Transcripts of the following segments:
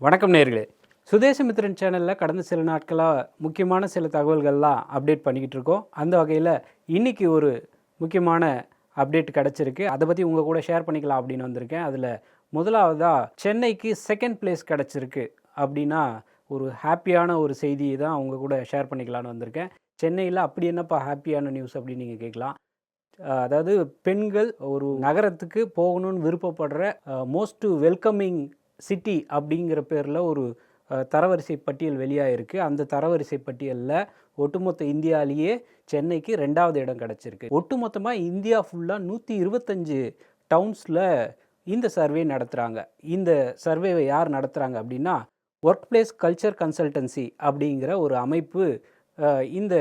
வணக்கம் நேர்களே. சுதேசமித்திரன் சேனலில் கடந்த சில நாட்களாக முக்கியமான சில தகவல்கள்லாம் அப்டேட் பண்ணிக்கிட்டு இருக்கோம். அந்த வகையில் இன்றைக்கி ஒரு முக்கியமான அப்டேட் கிடச்சிருக்கு. அதை பற்றி உங்கள் கூட ஷேர் பண்ணிக்கலாம் அப்படின்னு வந்திருக்கேன். அதில் முதலாவதாக சென்னைக்கு செகண்ட் பிளேஸ் கிடச்சிருக்கு அப்படின்னா ஒரு ஹாப்பியான ஒரு செய்தியை தான் உங்கள் கூட ஷேர் பண்ணிக்கலான்னு வந்திருக்கேன். சென்னையில் அப்படி என்னப்பா ஹாப்பியான நியூஸ் அப்படின்னு நீங்கள் கேட்கலாம் அதாவது பெண்கள் ஒரு நகரத்துக்கு போகணும்னு விருப்பப்படுற மோஸ்ட் வெல்கமிங் சிட்டி அப்படிங்கிற பேரில் ஒரு தரவரிசை பட்டியல் வெளியாகிருக்கு அந்த தரவரிசை பட்டியலில் ஒட்டுமொத்த இந்தியாவிலேயே சென்னைக்கு ரெண்டாவது இடம் கிடச்சிருக்கு. ஒட்டுமொத்தமாக இந்தியா ஃபுல்லாக நூற்றி இருபத்தஞ்சு டவுன்ஸில் இந்த சர்வே நடத்துகிறாங்க இந்த சர்வேவை யார் நடத்துகிறாங்க அப்படின்னா ஒர்க் பிளேஸ் கல்ச்சர் கன்சல்டன்சி அப்படிங்கிற ஒரு அமைப்பு இந்த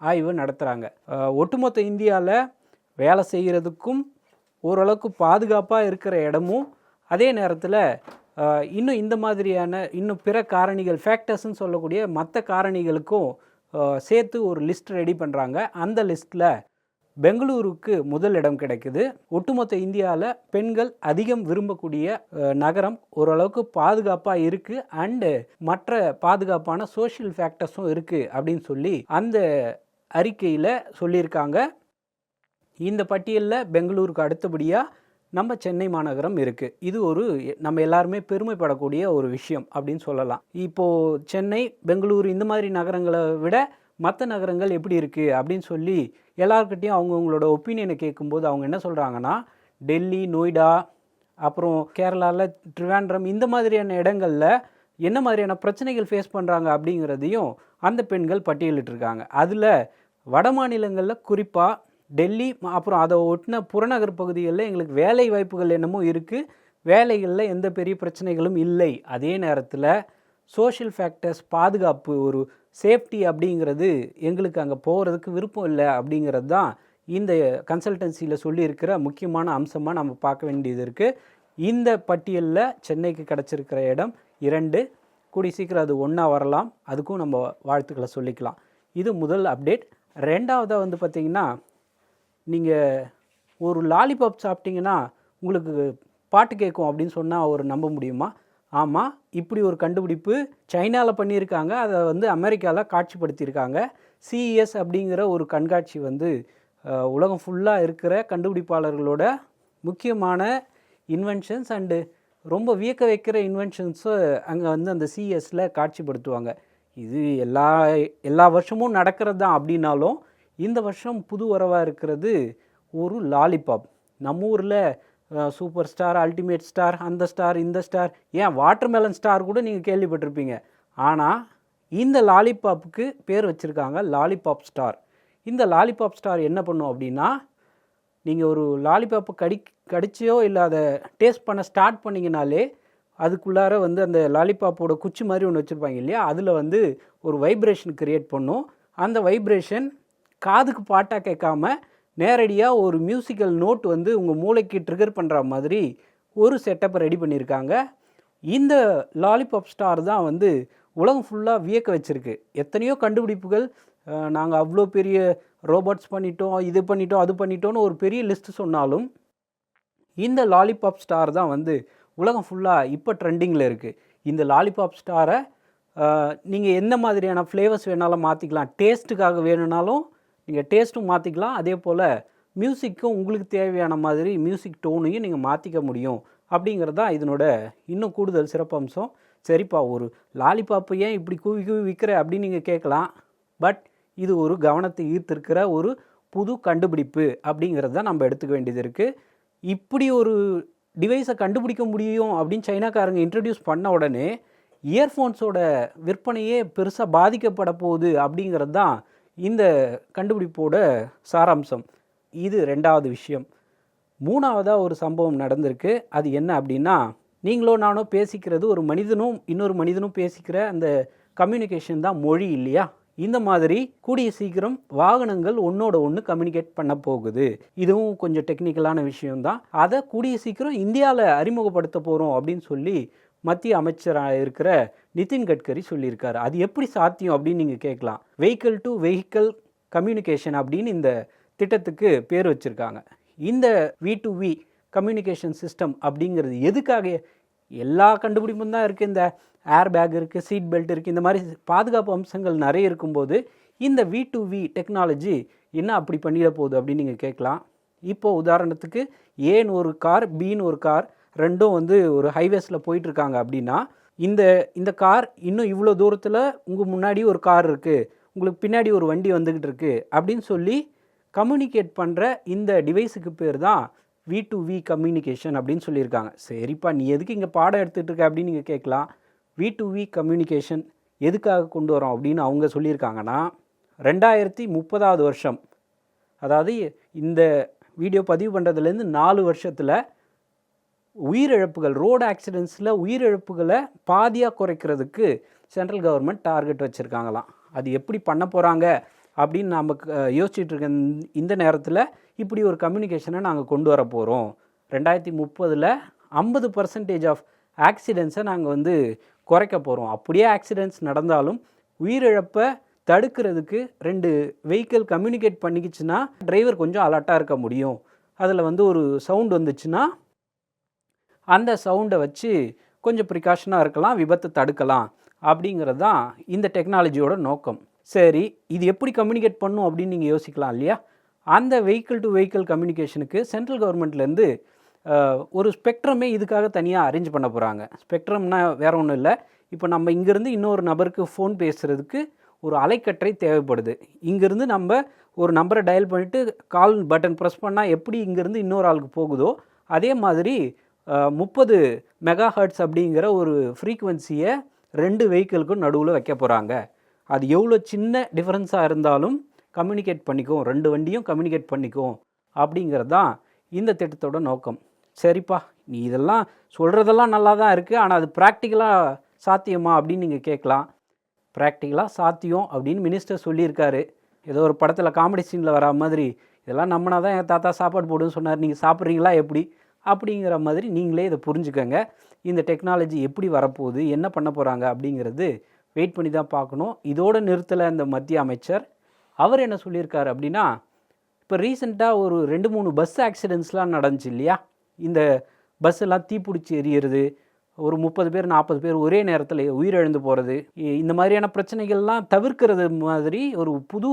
ஆய்வு நடத்துகிறாங்க ஒட்டுமொத்த இந்தியாவில் வேலை செய்கிறதுக்கும் ஓரளவுக்கு பாதுகாப்பாக இருக்கிற இடமும் அதே நேரத்தில் இன்னும் இந்த மாதிரியான இன்னும் பிற காரணிகள் ஃபேக்டர்ஸ்ன்னு சொல்லக்கூடிய மற்ற காரணிகளுக்கும் சேர்த்து ஒரு லிஸ்ட் ரெடி பண்ணுறாங்க அந்த லிஸ்ட்டில் பெங்களூருக்கு முதல் இடம் கிடைக்குது. ஒட்டுமொத்த இந்தியாவில் பெண்கள் அதிகம் விரும்பக்கூடிய நகரம் ஓரளவுக்கு பாதுகாப்பாக இருக்குது அண்டு மற்ற பாதுகாப்பான சோஷியல் ஃபேக்டர்ஸும் இருக்குது அப்படின்னு சொல்லி அந்த அறிக்கையில் சொல்லியிருக்காங்க. இந்த பட்டியலில் பெங்களூருக்கு அடுத்தபடியாக நம்ம சென்னை மாநகரம் இருக்குது இது ஒரு நம்ம எல்லாருமே பெருமைப்படக்கூடிய ஒரு விஷயம் அப்படின்னு சொல்லலாம். இப்போது சென்னை பெங்களூரு இந்த மாதிரி நகரங்களை விட மற்ற நகரங்கள் எப்படி இருக்குது அப்படின்னு சொல்லி எல்லாருக்கிட்டையும் அவங்கவுங்களோட ஒப்பீனியனை கேட்கும்போது அவங்க என்ன சொல்கிறாங்கன்னா டெல்லி நொய்டா அப்புறம் கேரளாவில் ட்ரிவாண்ட்ரம் இந்த மாதிரியான இடங்களில் என்ன மாதிரியான பிரச்சனைகள் ஃபேஸ் பண்ணுறாங்க அப்படிங்கிறதையும் அந்த பெண்கள் பட்டியலிட்டிருக்காங்க. அதில் வட மாநிலங்களில் குறிப்பாக டெல்லி அப்புறம் அதை ஒட்டின புறநகர் பகுதிகளில் எங்களுக்கு வேலை வாய்ப்புகள் என்னமோ இருக்குது வேலைகளில் எந்த பெரிய பிரச்சனைகளும் இல்லை. அதே நேரத்தில் சோஷியல் ஃபேக்டர்ஸ் பாதுகாப்பு ஒரு சேஃப்டி அப்படிங்கிறது எங்களுக்கு அங்கே போகிறதுக்கு விருப்பம் இல்லை அப்படிங்கிறது தான் இந்த கன்சல்டன்சியில் சொல்லியிருக்கிற முக்கியமான அம்சமாக நம்ம பார்க்க வேண்டியது இருக்குது இந்த பட்டியலில் சென்னைக்கு கிடச்சிருக்கிற இடம் இரண்டு. கூடி சீக்கிரம் அது ஒன்றா வரலாம். அதுக்கும் நம்ம வாழ்த்துக்களை சொல்லிக்கலாம். இது முதல் அப்டேட் ரெண்டாவதாக வந்து பார்த்திங்கன்னா நீங்கள் ஒரு லாலிபாப் சாப்பிட்டீங்கன்னா உங்களுக்கு பாட்டு கேட்கும் அப்படின்னு சொன்னால் அவர் நம்ப முடியுமா? ஆமாம் இப்படி ஒரு கண்டுபிடிப்பு சைனாவில் பண்ணியிருக்காங்க. அதை வந்து அமெரிக்காவில் காட்சிப்படுத்தியிருக்காங்க. சிஇஎஸ் அப்படிங்கிற ஒரு கண்காட்சி வந்து உலகம் ஃபுல்லாக இருக்கிற கண்டுபிடிப்பாளர்களோட முக்கியமான இன்வென்ஷன்ஸ் அண்டு ரொம்ப வியக்க வைக்கிற இன்வென்ஷன்ஸை அங்கே வந்து அந்த சிஎஸில் காட்சிப்படுத்துவாங்க. இது எல்லா எல்லா வருஷமும் நடக்கிறது தான் அப்படின்னாலும் இந்த வருஷம் புது வரவாக இருக்கிறது ஒரு லாலிபாப். நம்ம ஊரில் சூப்பர் ஸ்டார் அல்டிமேட் ஸ்டார் அந்த ஸ்டார் இந்த ஸ்டார் ஏன் வாட்டர்மெலன் ஸ்டார் கூட நீங்கள் கேள்விப்பட்டிருப்பீங்க. ஆனால் இந்த லாலிபாப்புக்கு பேர் வச்சுருக்காங்க லாலிபாப் ஸ்டார். இந்த லாலிபாப் ஸ்டார் என்ன பண்ணும் அப்படின்னா நீங்கள் ஒரு லாலிபாப்பை கடி கடிச்சியோ இல்லை அதை டேஸ்ட் பண்ண ஸ்டார்ட் பண்ணிங்கனாலே அதுக்குள்ளார வந்து அந்த லாலிபாப்போட குச்சி மாதிரி ஒன்று வச்சுருப்பாங்க இல்லையா? அதில் வந்து ஒரு வைப்ரேஷன் க்ரியேட் பண்ணும். அந்த வைப்ரேஷன் காதுக்கு பாட்டாக கேட்காம நேரடியாக ஒரு மியூசிக்கல் நோட் வந்து உங்கள் மூளைக்கு ட்ரிகர் பண்ணுற மாதிரி ஒரு செட்டப்பை ரெடி பண்ணியிருக்காங்க. இந்த லாலிபாப் ஸ்டார் தான் வந்து உலகம் ஃபுல்லாக வியக்க வச்சிருக்கு. எத்தனையோ கண்டுபிடிப்புகள் நாங்கள் அவ்வளோ பெரிய ரோபோட்ஸ் பண்ணிட்டோம் இது பண்ணிட்டோம் அது பண்ணிட்டோன்னு ஒரு பெரிய லிஸ்ட் சொன்னாலும் இந்த லாலிபாப் ஸ்டார் தான் வந்து உலகம் ஃபுல்லாக இப்போ ட்ரெண்டிங்கில் இருக்குது இந்த லாலிபாப் ஸ்டாரை நீங்கள் எந்த மாதிரியான ஃப்ளேவர்ஸ் வேணாலும் மாற்றிக்கலாம் டேஸ்ட்டுக்காக வேணும்னாலும் நீங்கள் டேஸ்ட்டும் மாற்றிக்கலாம் அதே போல் மியூசிக்கும் உங்களுக்கு தேவையான மாதிரி மியூசிக் டோனையும் நீங்கள் மாற்றிக்க முடியும். அப்படிங்கிறது தான் இதனோட இன்னும் கூடுதல் சிறப்பம்சம். சரிப்பா ஒரு லாலிபாப்பு ஏன் இப்படி கூவி கூவி விற்கிற அப்படின்னு நீங்கள் கேட்கலாம். பட் இது ஒரு கவனத்தை ஈர்த்திருக்கிற ஒரு புது கண்டுபிடிப்பு அப்படிங்கிறது தான் நம்ம எடுத்துக்க வேண்டியது இருக்குது இப்படி ஒரு டிவைஸை கண்டுபிடிக்க முடியும் அப்படின்னு சைனாக்காரங்க இன்ட்ரடியூஸ் பண்ண உடனே இயர்ஃபோன்ஸோட விற்பனையே பெருசாக பாதிக்கப்பட போகுது அப்படிங்கிறது தான் இந்த கண்டுபிடிப்போட சாராம்சம். இது ரெண்டாவது விஷயம். மூணாவதாக ஒரு சம்பவம் நடந்திருக்கு. அது என்ன அப்படின்னா நீங்களோ நானோ பேசிக்கிறது ஒரு மனிதனும் இன்னொரு மனிதனும் பேசிக்கிற அந்த கம்யூனிகேஷன் தான் மொழி இல்லையா? இந்த மாதிரி கூடிய சீக்கிரம் வாகனங்கள் ஒன்னோட ஒன்று கம்யூனிகேட் பண்ண போகுது. இதுவும் கொஞ்சம் டெக்னிக்கலான விஷயம்தான். அதை கூடிய சீக்கிரம் இந்தியாவில் அறிமுகப்படுத்த போகிறோம் அப்படின்னு சொல்லி மத்திய அமைச்சராக இருக்கிற நிதின் கட்கரி சொல்லியிருக்காரு. அது எப்படி சாத்தியம் அப்படின்னு நீங்கள் கேட்கலாம். வெஹிக்கிள் டு வெஹிக்கிள் கம்யூனிகேஷன் அப்படின்னு இந்த திட்டத்துக்கு பேர் வச்சுருக்காங்க. இந்த V to V communication system அப்படிங்கிறது எதுக்காக? எல்லா கண்டுபிடிப்பும் தான் இருக்குது இந்த ஏர் பேக் இருக்குது சீட் பெல்ட் இருக்குது இந்த மாதிரி பாதுகாப்பு அம்சங்கள் நிறைய இருக்கும்போது இந்த வி டு வி டெக்னாலஜி என்ன அப்படி பண்ணிட போகுது அப்படின்னு நீங்கள் கேட்கலாம். இப்போது உதாரணத்துக்கு ஏன்னு ஒரு கார் பின்னு ஒரு கார் ரெண்டும் வந்து ஒரு ஹைவேஸில் போயிட்டுருக்காங்க அப்படின்னா இந்த இந்த கார் இன்னும் இவ்வளோ தூரத்தில் உங்கள் முன்னாடி ஒரு கார் இருக்குது உங்களுக்கு பின்னாடி ஒரு வண்டி வந்துக்கிட்டு இருக்கு அப்படின்னு சொல்லி கம்யூனிகேட் பண்ணுற இந்த டிவைஸுக்கு பேர் தான் வி டு வி கம்யூனிகேஷன் அப்படின்னு சொல்லியிருக்காங்க. சரிப்பா நீ எதுக்கு இங்கே பாடம் எடுத்துகிட்டு இருக்க அப்படின்னு நீங்கள் கேட்கலாம். வி டு வி கம்யூனிகேஷன் எதுக்காக கொண்டு வரோம் அப்படின்னு அவங்க சொல்லியிருக்காங்கன்னா ரெண்டாயிரத்தி முப்பதாவது வருஷம் அதாவது இந்த வீடியோ பதிவு பண்ணுறதுலேருந்து நாலு வருஷத்தில் உயிரிழப்புகள் ரோடு ஆக்சிடென்ட்ஸில் உயிரிழப்புகளை பாதியாக குறைக்கிறதுக்கு சென்ட்ரல் கவர்மெண்ட் டார்கெட் வச்சுருக்காங்களாம். அது எப்படி பண்ண போகிறாங்க அப்படின்னு நம்ம யோசிச்சுட்டு இருக்க இந்த- இந்த நேரத்தில் இப்படி ஒரு கம்யூனிகேஷனை நாங்கள் கொண்டு வர போகிறோம் ரெண்டாயிரத்தி முப்பதில் ஐம்பது பர்சன்டேஜ் ஆஃப் ஆக்சிடென்ட்ஸை நாங்கள் வந்து குறைக்க போகிறோம் அப்படியே ஆக்சிடென்ட்ஸ் நடந்தாலும் உயிரிழப்பை தடுக்கிறதுக்கு ரெண்டு வெஹிக்கிள் கம்யூனிகேட் பண்ணிக்கிச்சுன்னா டிரைவர் கொஞ்சம் அலர்ட்டாக இருக்க முடியும். அதில் வந்து ஒரு சவுண்ட் வந்துச்சுன்னா அந்த சவுண்டை வச்சு கொஞ்சம் ப்ரிகாஷனாக இருக்கலாம் விபத்தை தடுக்கலாம் அப்படிங்கிறது தான் இந்த டெக்னாலஜியோட நோக்கம். சரி இது எப்படி கம்யூனிகேட் பண்ணும் அப்படின்னு நீங்கள் யோசிக்கலாம் இல்லையா? அந்த வெஹிக்கிள் டு வெஹிக்கிள் கம்யூனிகேஷனுக்கு சென்ட்ரல் கவர்மெண்ட்லேருந்து ஒரு ஸ்பெக்ட்ரமே இதுக்காக தனியாக அரேஞ்ச் பண்ண போகிறாங்க ஸ்பெக்ட்ரம்னா வேறு ஒன்றும் இல்லை. இப்போ நம்ம இங்கேருந்து இன்னொரு நபருக்கு ஃபோன் பேசுகிறதுக்கு ஒரு அலைக்கற்றை தேவைப்படுது. இங்கேருந்து நம்ம ஒரு நம்பரை டயல் பண்ணிவிட்டு கால் பட்டன் ப்ரெஸ் பண்ணால் எப்படி இங்கேருந்து இன்னொரு ஆளுக்கு போகுதோ அதே மாதிரி முப்பது மெகா ஹர்ட்ஸ் அப்படிங்கிற ஒரு ஃப்ரீக்குவென்சியை ரெண்டு வெஹிக்கிளுக்கும் நடுவில் வைக்க போகிறாங்க அது எவ்வளோ சின்ன டிஃப்ரென்ஸாக இருந்தாலும் கம்யூனிகேட் பண்ணிக்கும். ரெண்டு வண்டியும் கம்யூனிகேட் பண்ணிக்கும் அப்படிங்கிறது தான் இந்த திட்டத்தோட நோக்கம். சரிப்பா நீ இதெல்லாம் சொல்கிறதெல்லாம் நல்லா தான் இருக்குது ஆனால் அது ப்ராக்டிக்கலாக சாத்தியமா அப்படின்னு நீங்கள் கேட்கலாம். ப்ராக்டிக்கலாக சாத்தியம் அப்படின்னு மினிஸ்டர் சொல்லியிருக்காரு. ஏதோ ஒரு படத்தில் காமெடி சீனில் வரா மாதிரி. இதெல்லாம் நம்மனா தான் என் தாத்தா சாப்பாடு போடுன்னு சொன்னார். நீங்கள் சாப்பிட்றீங்களா எப்படி? அப்படிங்கிற மாதிரி நீங்களே இதை புரிஞ்சுக்கோங்க. இந்த டெக்னாலஜி எப்படி வரப்போகுது என்ன பண்ண போகிறாங்க அப்படிங்கிறது வெயிட் பண்ணி தான் பார்க்கணும். இதோட நிறுத்தலை இந்த மத்திய அமைச்சர். அவர் என்ன சொல்லியிருக்காரு அப்படின்னா இப்போ ரீசெண்டாக ஒரு ரெண்டு மூணு பஸ் ஆக்சிடென்ட்ஸ்லாம் நடந்துச்சு இல்லையா? இந்த பஸ் எல்லாம் தீப்பிடிச்சி எரியிறது ஒரு முப்பது பேர் நாற்பது பேர் ஒரே நேரத்தில் உயிரிழந்து போகிறது இந்த மாதிரியான பிரச்சனைகள்லாம் தவிர்க்கிறது மாதிரி ஒரு புது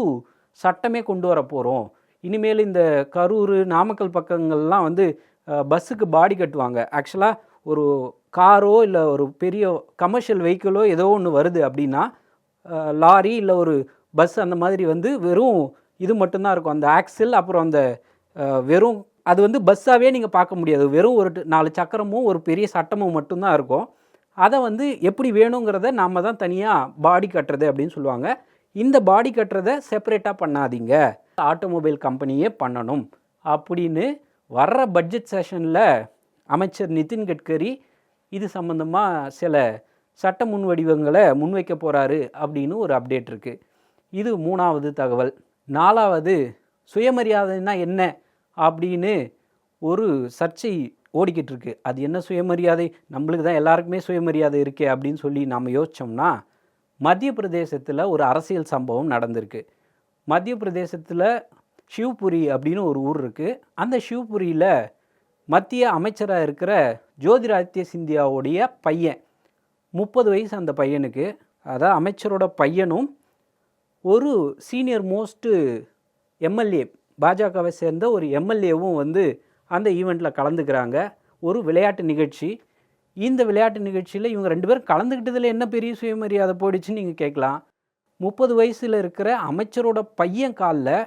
சட்டமே கொண்டு வர போகிறோம் இனிமேல் இந்த கரூர் நாமக்கல் பக்கங்கள்லாம் வந்து பஸ்ஸுக்கு பாடி கட்டுவாங்க. ஆக்சுவலாக ஒரு காரோ இல்லை ஒரு பெரிய கமர்ஷியல் வெஹிக்கிளோ ஏதோ ஒன்று வருது அப்படின்னா லாரி இல்லை ஒரு பஸ் அந்த மாதிரி வந்து வெறும் இது மட்டும்தான் இருக்கும். அந்த ஆக்சில் அப்புறம் அந்த வெறும் அது வந்து பஸ்ஸாகவே நீங்கள் பார்க்க முடியாது. வெறும் ஒரு நாலு சக்கரமும் ஒரு பெரிய சட்டமும் மட்டும்தான் இருக்கும். அதை வந்து எப்படி வேணுங்கிறத நாம தான் தனியாக பாடி கட்டுறது அப்படின்னு சொல்லுவாங்க. இந்த பாடி கட்டுறதை செப்பரேட்டாக பண்ணாதீங்க. ஆட்டோமொபைல் கம்பெனியே பண்ணணும் அப்படின்னு வர்ற பட்ஜெட் செஷனில் அமைச்சர் நிதின் கட்கரி இது சம்மந்தமாக சில சட்ட முன்வடிவங்களை முன்வைக்க போகிறாரு அப்படின்னு ஒரு அப்டேட் இருக்குது இது மூணாவது தகவல். நாலாவது சுயமரியாதைன்னா என்ன அப்படின்னு ஒரு சர்ச்சை ஓடிக்கிட்டு இருக்கு. அது என்ன சுயமரியாதை? நம்மளுக்கு தான் எல்லாருக்குமே சுயமரியாதை இருக்கே அப்படின்னு சொல்லி நாம் யோசிச்சோம்னா மத்திய பிரதேசத்தில் ஒரு அரசியல் சம்பவம் நடந்திருக்கு. மத்திய பிரதேசத்தில் ஷிவ்புரி அப்படின்னு ஒரு ஊர் இருக்குது அந்த ஷிவ்புரியில் மத்திய அமைச்சராக இருக்கிற ஜோதிராதித்ய சிந்தியாவுடைய பையன் முப்பது வயசு அந்த பையனுக்கு. அதான் அமைச்சரோட பையனும் ஒரு சீனியர் மோஸ்ட்டு எம்எல்ஏ பாஜகவை சேர்ந்த ஒரு எம்எல்ஏவும் வந்து அந்த ஈவெண்ட்டில் கலந்துக்கிறாங்க. ஒரு விளையாட்டு நிகழ்ச்சி. இந்த விளையாட்டு நிகழ்ச்சியில் இவங்க ரெண்டு பேரும் கலந்துக்கிட்டதில் என்ன பெரிய சுயமரியாதை போயிடுச்சுன்னு நீங்கள் கேட்கலாம். முப்பது வயசில் இருக்கிற அமைச்சரோட பையன் காலில்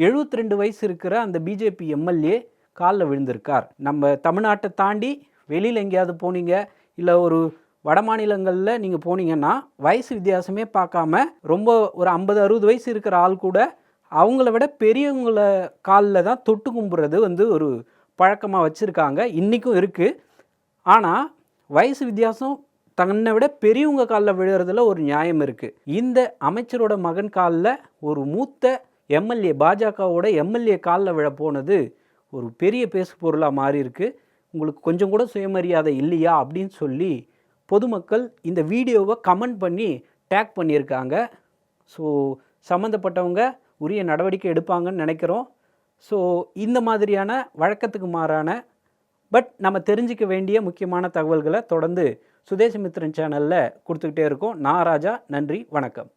72 ரெண்டு வயசு இருக்கிற அந்த பிஜேபி எம்எல்ஏ காலில் விழுந்திருக்கார். நம்ம தமிழ்நாட்டை தாண்டி வெளியில் எங்கேயாவது போனீங்க இல்லை ஒரு வட மாநிலங்களில் நீங்கள் போனீங்கன்னா வயசு வித்தியாசமே பார்க்காம ரொம்ப ஒரு ஐம்பது அறுபது வயசு இருக்கிற ஆள் கூட அவங்கள விட பெரியவங்கள காலில் தான் தொட்டு கும்பிட்றது வந்து ஒரு பழக்கமாக வச்சுருக்காங்க. இன்றைக்கும் இருக்குது ஆனால் வயசு வித்தியாசம் தன்னை விட பெரியவங்க காலில் விழுறதுல ஒரு நியாயம் இருக்குது இந்த அமைச்சரோட மகன் காலில் ஒரு மூத்த எம்எல்ஏ பாஜகவோட எம்எல்ஏ காலில் விழ போனது ஒரு பெரிய பேசு பொருளாக மாறி இருக்கு உங்களுக்கு கொஞ்சம் கூட சுயமரியாதை இல்லையா அப்படின்னு சொல்லி பொதுமக்கள் இந்த வீடியோவை கமெண்ட் பண்ணி டேக் பண்ணியிருக்காங்க. ஸோ சம்மந்தப்பட்டவங்க உரிய நடவடிக்கை எடுப்பாங்கன்னு நினைக்கிறோம். ஸோ இந்த மாதிரியான வழக்கத்துக்கு மாறான பட் நம்ம தெரிஞ்சிக்க வேண்டிய முக்கியமான தகவல்களை தொடர்ந்து சுதேசமித்திரன் சேனலில் கொடுத்துக்கிட்டே இருக்கோம். நான் ராஜா நன்றி வணக்கம்.